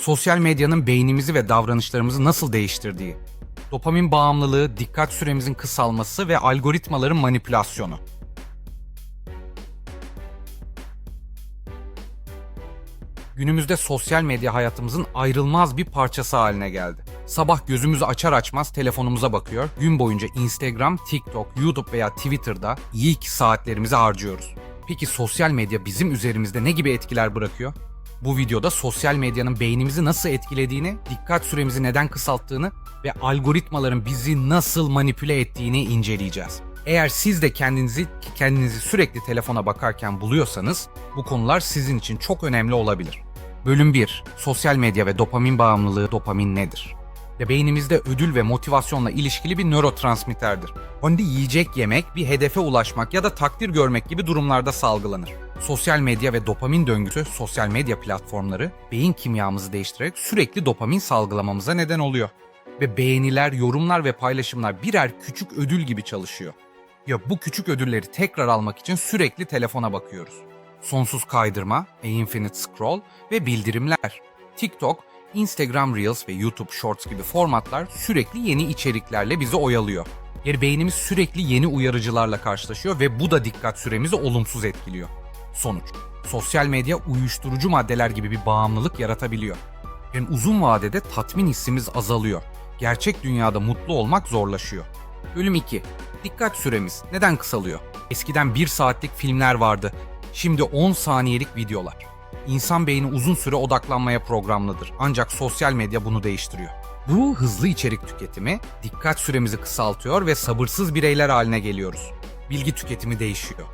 sosyal medyanın beynimizi ve davranışlarımızı nasıl değiştirdiği, dopamin bağımlılığı, dikkat süremizin kısalması ve algoritmaların manipülasyonu. Günümüzde sosyal medya hayatımızın ayrılmaz bir parçası haline geldi. Sabah gözümüzü açar açmaz telefonumuza bakıyor, gün boyunca Instagram, TikTok, YouTube veya Twitter'da ilk saatlerimizi harcıyoruz. Peki sosyal medya bizim üzerimizde ne gibi etkiler bırakıyor? Bu videoda sosyal medyanın beynimizi nasıl etkilediğini, dikkat süremizi neden kısalttığını ve algoritmaların bizi nasıl manipüle ettiğini inceleyeceğiz. Eğer siz de kendinizi kendinizi sürekli telefona bakarken buluyorsanız bu konular sizin için çok önemli olabilir. Bölüm 1. Sosyal medya ve dopamin bağımlılığı dopamin nedir? Ve beynimizde ödül ve motivasyonla ilişkili bir nörotransmitterdir. Hani yiyecek yemek, bir hedefe ulaşmak ya da takdir görmek gibi durumlarda salgılanır. Sosyal medya ve dopamin döngüsü, sosyal medya platformları beyin kimyamızı değiştirerek sürekli dopamin salgılamamıza neden oluyor. Ve beğeniler, yorumlar ve paylaşımlar birer küçük ödül gibi çalışıyor. Ya bu küçük ödülleri tekrar almak için sürekli telefona bakıyoruz. Sonsuz kaydırma, infinite scroll ve bildirimler. TikTok, Instagram Reels ve YouTube Shorts gibi formatlar sürekli yeni içeriklerle bizi oyalıyor. Yani beynimiz sürekli yeni uyarıcılarla karşılaşıyor ve bu da dikkat süremizi olumsuz etkiliyor. Sonuç, sosyal medya uyuşturucu maddeler gibi bir bağımlılık yaratabiliyor. Yani uzun vadede tatmin hissimiz azalıyor. Gerçek dünyada mutlu olmak zorlaşıyor. Bölüm 2. Dikkat süremiz neden kısalıyor? Eskiden 1 saatlik filmler vardı. Şimdi 10 saniyelik videolar. İnsan beyni uzun süre odaklanmaya programlıdır. Ancak sosyal medya bunu değiştiriyor. Bu hızlı içerik tüketimi dikkat süremizi kısaltıyor ve sabırsız bireyler haline geliyoruz. Bilgi tüketimi değişiyor.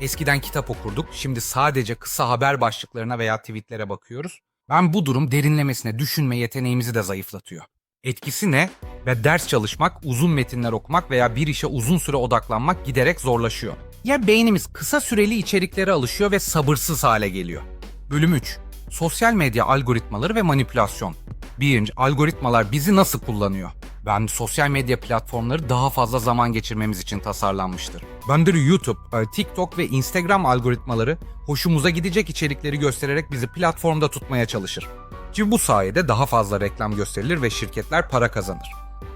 Eskiden kitap okurduk, şimdi sadece kısa haber başlıklarına veya tweetlere bakıyoruz. Ben bu durum derinlemesine düşünme yeteneğimizi de zayıflatıyor. Etkisi ne? Ve ders çalışmak, uzun metinler okumak veya bir işe uzun süre odaklanmak giderek zorlaşıyor. Ya beynimiz kısa süreli içeriklere alışıyor ve sabırsız hale geliyor. Bölüm 3. Sosyal medya algoritmaları ve manipülasyon. 1. Algoritmalar bizi nasıl kullanıyor? Ben sosyal medya platformları daha fazla zaman geçirmemiz için tasarlanmıştır. Bende YouTube, e, TikTok ve Instagram algoritmaları hoşumuza gidecek içerikleri göstererek bizi platformda tutmaya çalışır. Ki bu sayede daha fazla reklam gösterilir ve şirketler para kazanır.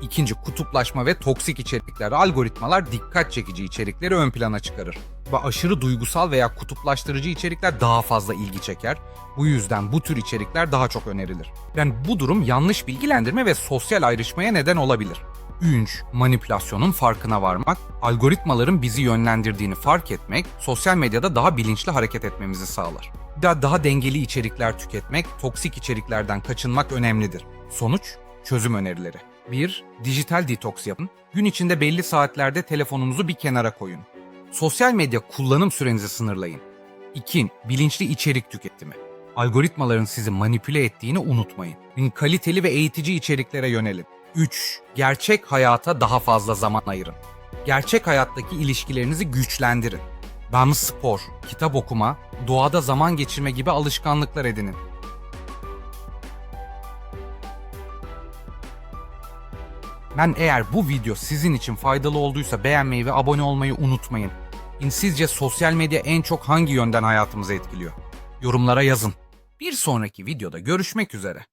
İkinci kutuplaşma ve toksik içerikler algoritmalar dikkat çekici içerikleri ön plana çıkarır. Aşırı duygusal veya kutuplaştırıcı içerikler daha fazla ilgi çeker. Bu yüzden bu tür içerikler daha çok önerilir. Yani bu durum yanlış bilgilendirme ve sosyal ayrışmaya neden olabilir. 3. Manipülasyonun farkına varmak, algoritmaların bizi yönlendirdiğini fark etmek, sosyal medyada daha bilinçli hareket etmemizi sağlar. Daha, daha dengeli içerikler tüketmek, toksik içeriklerden kaçınmak önemlidir. Sonuç, çözüm önerileri. 1. Dijital detoks yapın. Gün içinde belli saatlerde telefonunuzu bir kenara koyun. Sosyal medya kullanım sürenizi sınırlayın. 2. Bilinçli içerik tüketimi. Algoritmaların sizi manipüle ettiğini unutmayın. Kaliteli ve eğitici içeriklere yönelin. 3. Gerçek hayata daha fazla zaman ayırın. Gerçek hayattaki ilişkilerinizi güçlendirin. Ben spor, kitap okuma, doğada zaman geçirme gibi alışkanlıklar edinin. Ben eğer bu video sizin için faydalı olduysa beğenmeyi ve abone olmayı unutmayın. Sizce sosyal medya en çok hangi yönden hayatımızı etkiliyor? Yorumlara yazın. Bir sonraki videoda görüşmek üzere.